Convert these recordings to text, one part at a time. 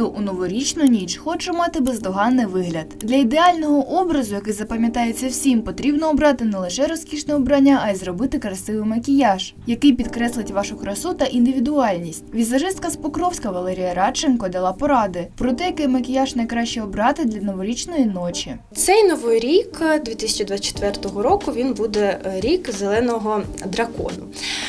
Кожна у новорічну ніч хоче мати бездоганний вигляд. Для ідеального образу, який запам'ятається всім, потрібно обрати не лише розкішне обрання, а й зробити красивий макіяж, який підкреслить вашу красу та індивідуальність. Візажистка з Покровська Валерія Радченко дала поради про те, який макіяж найкраще обрати для новорічної ночі. Цей новий рік е, 2024 року він буде е, рік зеленого дракону.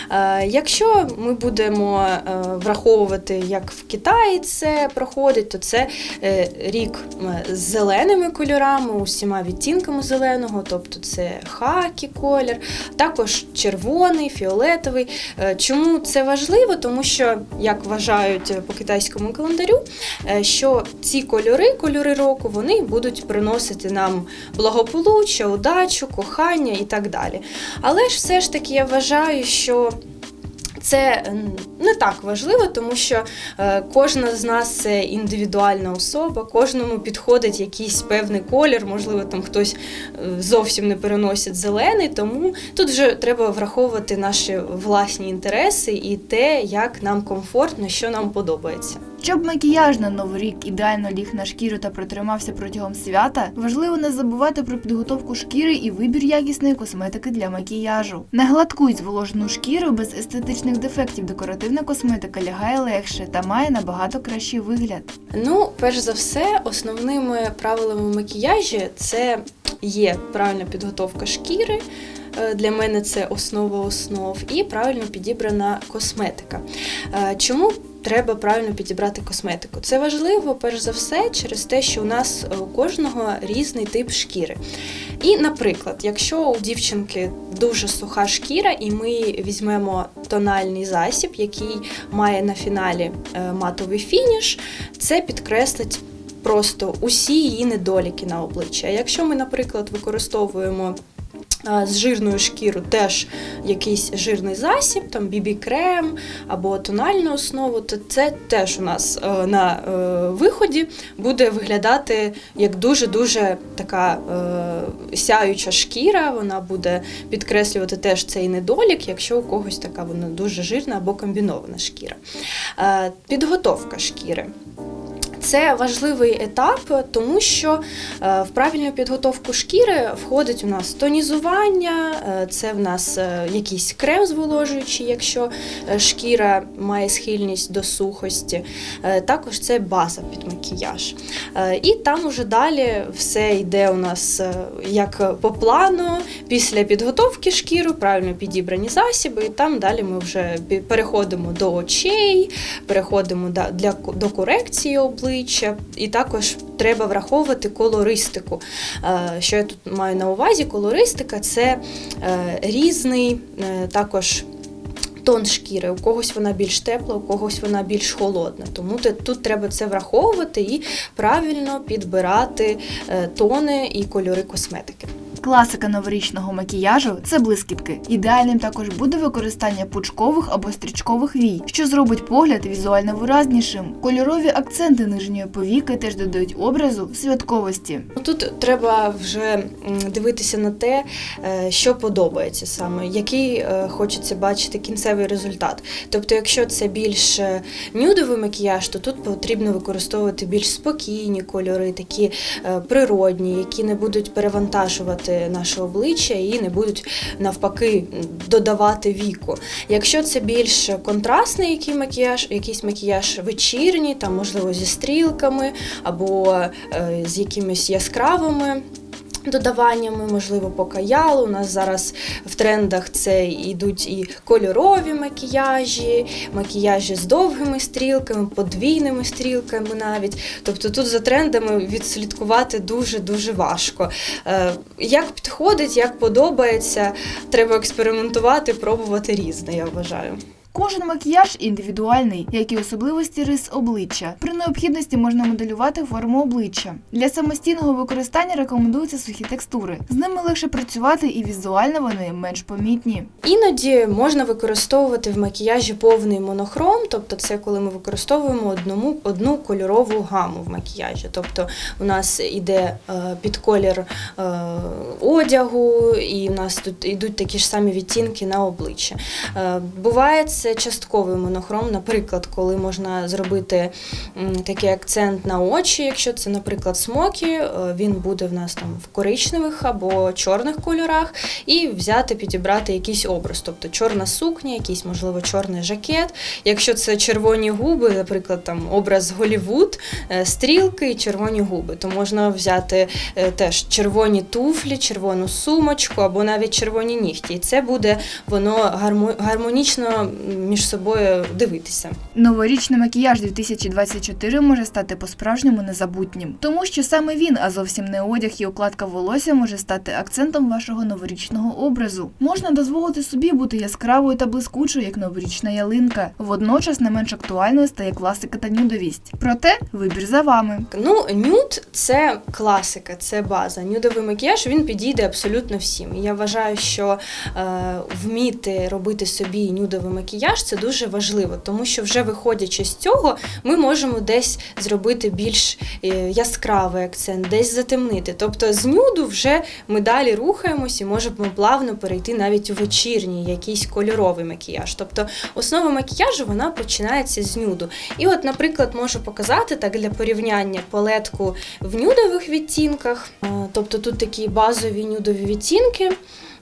Е, Якщо ми будемо е, враховувати, як в Китаї це проходить, то це е, рік е, з зеленими кольорами, усіма відтінками зеленого, тобто це хакі колір, також червоний, фіолетовий. Е, Чому це важливо? Тому що, як вважають по китайському календарю, е, що ці кольори, кольори року, вони будуть приносити нам благополуччя, удачу, кохання і так далі. Але ж все ж таки я вважаю, що це не так важливо, тому що е, кожна з нас це індивідуальна особа, кожному підходить якийсь певний колір, можливо, там хтось е, зовсім не переносить зелений, тому тут вже треба враховувати наші власні інтереси і те, як нам комфортно, що нам подобається. Щоб макіяж на новий рік ідеально ліг на шкіру та протримався протягом свята, важливо не забувати про підготовку шкіри і вибір якісної косметики для макіяжу. На гладку й зволожену шкіру без естетичних дефектів декоративна косметика лягає легше та має набагато кращий вигляд. Ну, перш за все, основними правилами макіяжі це є правильна підготовка шкіри. е, Для мене це основа основ і правильно підібрана косметика. Е, Чому треба правильно підібрати косметику? Це важливо, перш за все, через те, що у нас е, у кожного різний тип шкіри. І, наприклад, якщо у дівчинки дуже суха шкіра, і ми візьмемо тональний засіб, який має на фіналі е, матовий фініш, це підкреслить просто усі її недоліки на обличчя. Якщо ми, наприклад, використовуємо з жирною шкірою теж якийсь жирний засіб, там бібі-крем або тональну основу, то це теж у нас е, на е, виході буде виглядати як дуже-дуже така е, сяюча шкіра. Вона буде підкреслювати теж цей недолік, якщо у когось така вона дуже жирна або комбінована шкіра. Підготовка шкіри. Це важливий етап, тому що е, в правильну підготовку шкіри входить у нас тонізування, е, це в нас е, якийсь крем зволожуючий, якщо шкіра має схильність до сухості. Також це база під макіяж. І там уже далі все йде у нас як по плану. Після підготовки шкіри, правильно підібрані засіби, і там далі ми вже переходимо до очей, переходимо до корекції обличчя, і також треба враховувати колористику. Е, Що я тут маю на увазі? Колористика це е, різний е, також. Тон шкіри, у когось вона більш тепла, у когось вона більш холодна. Тому тут треба це враховувати і правильно підбирати тони і кольори косметики. Класика новорічного макіяжу це блискітки. Ідеальним також буде використання пучкових або стрічкових вій, що зробить погляд візуально виразнішим. Кольорові акценти нижньої повіки теж додають образу святковості. Тут треба вже дивитися на те, е, що подобається саме, який е, хочеться бачити кінцевий результат. Тобто, якщо це більш е, нюдовий макіяж, то тут потрібно використовувати більш спокійні кольори, такі природні, які не будуть перевантажувати наше обличчя і не будуть навпаки додавати віку. Якщо це більш контрастний який макіяж, якийсь макіяж вечірній, там можливо зі стрілками або е, з якимись яскравими. Додаваннями, можливо, покаялу. У нас зараз в трендах це йдуть і кольорові макіяжі, макіяжі з довгими стрілками, подвійними стрілками навіть. Тобто тут за трендами відслідкувати дуже-дуже важко. Е, Як підходить, як подобається, треба експериментувати, пробувати різне, я вважаю. Кожен макіяж індивідуальний, як і особливості рис обличчя. При необхідності можна моделювати форму обличчя. Для самостійного використання рекомендуються сухі текстури. З ними легше працювати і візуально вони менш помітні. Іноді можна використовувати в макіяжі повний монохром, тобто це коли ми використовуємо одному, одну кольорову гаму в макіяжі. Тобто у нас іде е, під колір е, одягу, і у нас тут йдуть такі ж самі відтінки на обличчя. Е, буває це це частковий монохром, наприклад, коли можна зробити такий акцент на очі, якщо це, наприклад, смокі, е, він буде в нас там в коричневих або чорних кольорах, і взяти, підібрати якийсь образ, тобто чорна сукня, якийсь, можливо, чорний жакет. Якщо це червоні губи, наприклад, там образ Голівуд, е, стрілки і червоні губи, то можна взяти е, теж червоні туфлі, червону сумочку або навіть червоні нігті. І це буде воно гармо- гармонічно між собою дивитися. Новорічний макіяж 2024 може стати по-справжньому незабутнім, тому що саме він, а зовсім не одяг і укладка волосся, може стати акцентом вашого новорічного образу. Можна дозволити собі бути яскравою та блискучою, як новорічна ялинка. Водночас не менш актуальною стає класика та нюдовість. Проте вибір за вами. Ну, нюд це класика, це база. Нюдовий макіяж він підійде абсолютно всім. Я вважаю, що е, вміти робити собі нюдовий макіяж це дуже важливо, тому що вже виходячи з цього, ми можемо десь зробити більш е, яскравий акцент, десь затемнити. Тобто з нюду вже ми далі рухаємось і можемо плавно перейти навіть у вечірній якийсь кольоровий макіяж. Тобто основа макіяжу вона починається з нюду. І от, наприклад, можу показати так для порівняння палетку в нюдових відтінках. Е, Тобто тут такі базові нюдові відтінки.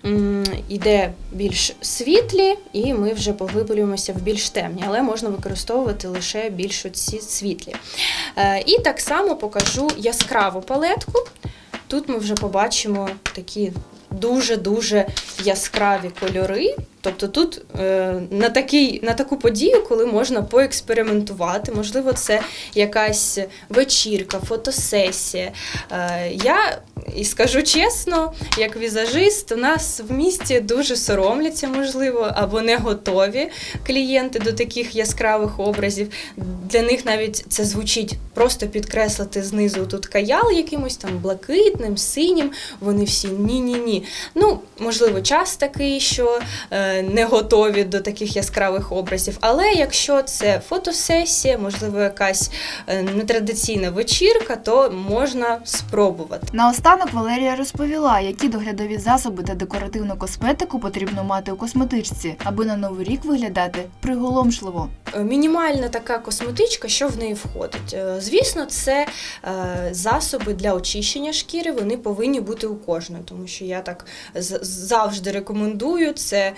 М, Іде більш світлі, і ми вже поглиблюємося в більш темні, але можна використовувати лише більш оці світлі. Е, І так само покажу яскраву палетку. Тут ми вже побачимо такі дуже-дуже яскраві кольори. Тобто тут е, на, такий, на таку подію, коли можна поекспериментувати, можливо, це якась вечірка, фотосесія. Е, я і скажу чесно, як візажист, у нас в місті дуже соромляться, можливо, або не готові клієнти до таких яскравих образів. Для них навіть це звучить просто підкреслити знизу тут каял якимось там блакитним, синім. Вони всі ні-ні-ні. Ну, можливо, час такий, що е, не готові до таких яскравих образів. Але якщо це фотосесія, можливо, якась е, нетрадиційна вечірка, то можна спробувати. Наостанок Валерія розповіла, які доглядові засоби та декоративну косметику потрібно мати у косметичці, аби на новий рік виглядати приголомшливо. Е, Мінімальна така косметичка, що в неї входить. Е, Звісно, це е, засоби для очищення шкіри, вони повинні бути у кожної, тому що я так завжди рекомендую. Це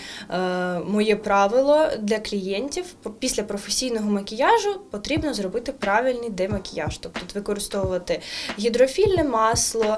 моє правило для клієнтів. Після професійного макіяжу потрібно зробити правильний демакіяж, тобто використовувати гідрофільне масло.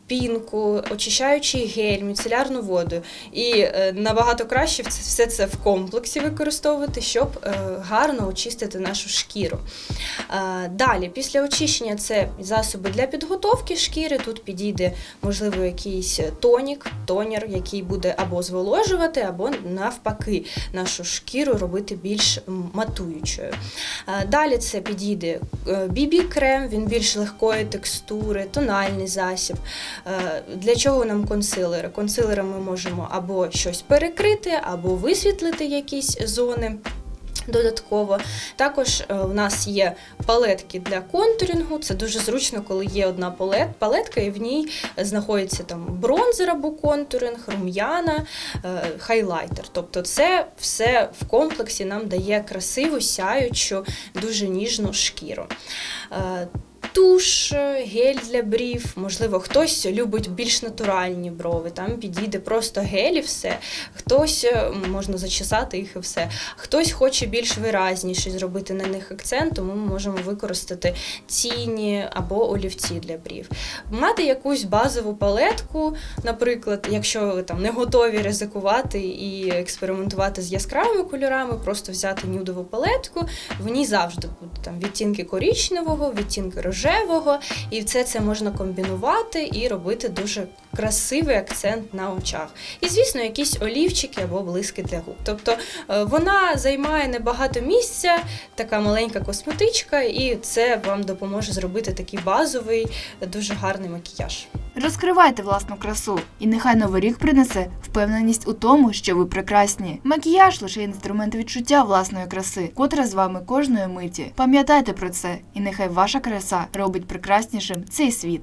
Пінку, очищаючий гель, міцелярну воду. І е, набагато краще все це в комплексі використовувати, щоб е, гарно очистити нашу шкіру. Е, далі, після очищення, це засоби для підготовки шкіри. Тут підійде, можливо, якийсь тонік, тонер, який буде або зволожувати, або навпаки нашу шкіру робити більш матуючою. Далі це підійде бібі-крем, він більш легкої текстури, тональний засіб. Е, Для чого нам консилери? Консилером ми можемо або щось перекрити, або висвітлити якісь зони. Додатково також е, у нас є палетки для контурінгу. Це дуже зручно, коли є одна палет, палетка, і в ній знаходиться там бронзер або контуринг, рум'яна, е, хайлайтер. Тобто, це все в комплексі нам дає красиву, сяючу, дуже ніжну шкіру. Туш, гель для брів, можливо, хтось любить більш натуральні брови, там підійде просто гель і все. Хтось е, можна зачесати їх і все. Хтось хоче більш виразніше зробити на них акцент, тому ми можемо використати тіні або олівці для брів. Мати якусь базову палетку, наприклад, якщо ви там не готові ризикувати і експериментувати з яскравими кольорами, просто взяти нюдову палетку. В ній завжди будуть там відтінки коричневого, відтінки рожевого, і все це можна комбінувати і робити дуже красивий акцент на очах. І, звісно, якісь олівчики або блиски для губ. Тобто е, вона займає небагато місця, така маленька косметичка, і це вам допоможе зробити такий базовий, дуже гарний макіяж. Розкривайте власну красу, і нехай новий рік принесе впевненість у тому, що ви прекрасні. Макіяж лише інструмент відчуття власної краси, котра з вами кожної миті. Пам'ятайте про це, і нехай ваша краса робить прекраснішим цей світ.